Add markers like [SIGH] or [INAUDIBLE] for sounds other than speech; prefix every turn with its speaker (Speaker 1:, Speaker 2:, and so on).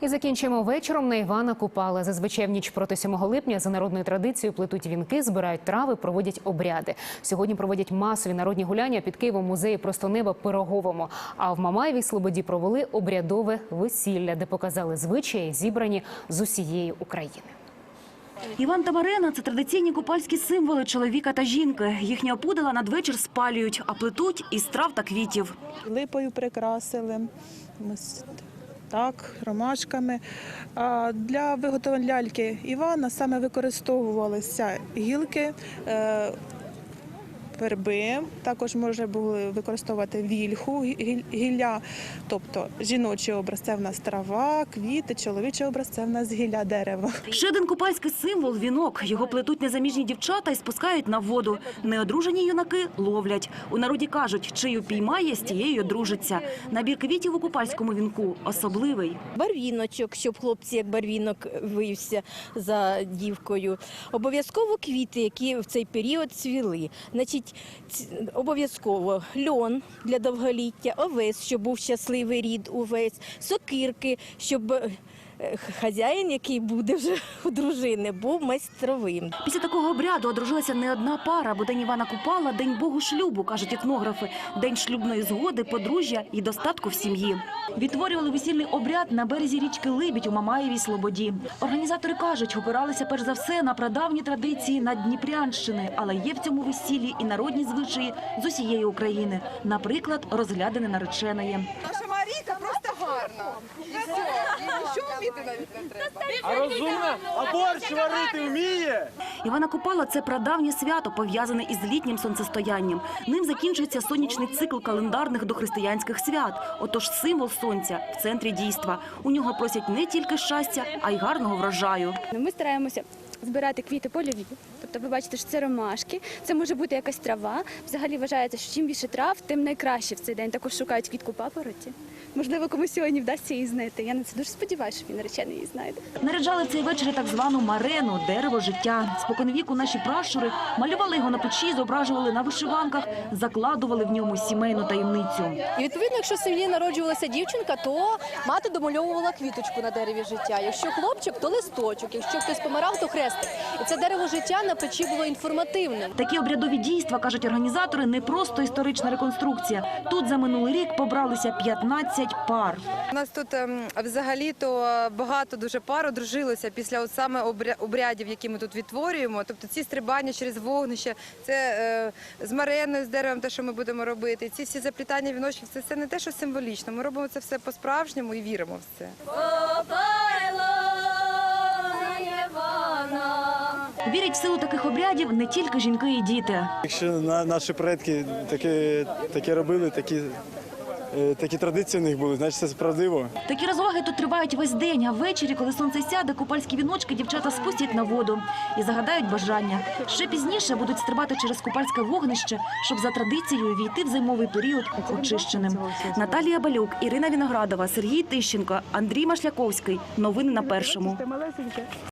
Speaker 1: І закінчуємо вечором на Івана Купала. Зазвичай в ніч проти 7 липня за народною традицією плетуть вінки, збирають трави, проводять обряди. Сьогодні проводять масові народні гуляння під Києвом музеї просто неба Пироговому. А в Мамаєвій Слободі провели обрядове весілля, де показали звичаї, зібрані з усієї України.
Speaker 2: Іван та Марина – це традиційні купальські символи чоловіка та жінки. Їхні опудала надвечір спалюють, а плетуть із трав та квітів.
Speaker 3: липою прикрасили. Так, ромашками. Для виготовлення ляльки Івана саме використовувалися гілки, е, верби, також можна було використовувати вільху, гілля, тобто жіночий образ це в нас трава, квіти, чоловічий образ це в нас гілля дерева.
Speaker 2: Ще один купальський символ – вінок. Його плетуть незаміжні дівчата і спускають на воду. Неодружені юнаки ловлять. У народі кажуть, чию піймає, з тією дружиться. Набір квітів у купальському вінку особливий.
Speaker 4: барвіночок, щоб хлопці як барвінок вився за дівкою. Обов'язково квіти, які в цей період цвіли. Значить, ц- обов'язково льон для довголіття, овес, щоб був щасливий рід увесь, сокирки, щоб хазяїн, який буде вже [LAUGHS] у дружини, був майстровим.
Speaker 2: Після такого обряду одружилася не одна пара, бо день Івана Купала – день Богу шлюбу, кажуть етнографи. День шлюбної згоди, подружжя і достатку в сім'ї. Відтворювали весільний обряд на березі річки Либідь у Мамаєвій Слободі. Організатори кажуть, опиралися перш за все на прадавні традиції Надніпрянщини, але є в цьому весіллі і народні звичаї з усієї України. Наприклад, розглядини нареченої.
Speaker 5: Наша Марійка просто гарна. І все, і нічого вміти навіть не треба.
Speaker 6: А розумна? А борщ варити вміє?
Speaker 2: Івана Купала – це прадавнє свято, пов'язане із літнім сонцестоянням. Ним закінчується сонячний цикл календарних дохристиянських свят. Отож символ сонця в центрі дійства. У нього просять не тільки щастя, а й гарного врожаю.
Speaker 7: Ми стараємося збирати квіти польові. Тобто ви бачите, що це ромашки, це може бути якась трава. Взагалі вважається, що чим більше трав, тим найкраще в цей день. Також шукають квітку папороті. Можливо, комусь сьогодні вдасться її знайти. Я на це дуже сподіваюся, що він наречений її знайде.
Speaker 2: Наряджали цей вечір так звану марену – дерево життя. Споконвіку наші пращури малювали його на печі, зображували на вишиванках, закладували в ньому сімейну таємницю.
Speaker 8: І відповідно, якщо в сім'ї народжувалася дівчинка, то мати домальовувала квіточку на дереві життя. Якщо хлопчик, то листочок. Якщо хтось помирав, то хрестик. І це дерево життя на печі було інформативним.
Speaker 2: Такі обрядові дійства, кажуть організатори, не просто історична реконструкція. Тут за минулий рік побралися 15 пар.
Speaker 5: У нас тут ем, взагалі-то багато дуже пар одружилося після от саме обрядів, які ми тут відтворюємо. Тобто ці стрибання через вогнище, це е, з мареною, з деревом, те, що ми будемо робити. Ці всі заплітання віночків, це все не те, що символічно. Ми робимо це все по-справжньому і віримо в це.
Speaker 2: Вірять в силу таких обрядів не тільки жінки і діти.
Speaker 6: Якщо наші предки таке, таке робили, такі, такі традиції в них були, значить це правдиво.
Speaker 2: Такі розваги тут тривають весь день, а ввечері, коли сонце сяде, купальські віночки дівчата спустять на воду і загадають бажання. Ще пізніше будуть стрибати через купальське вогнище, щоб за традицією війти в зимовий період очищеним. Наталія Балюк, Ірина Віноградова, Сергій Тищенко, Андрій Машляковський. Новини на першому.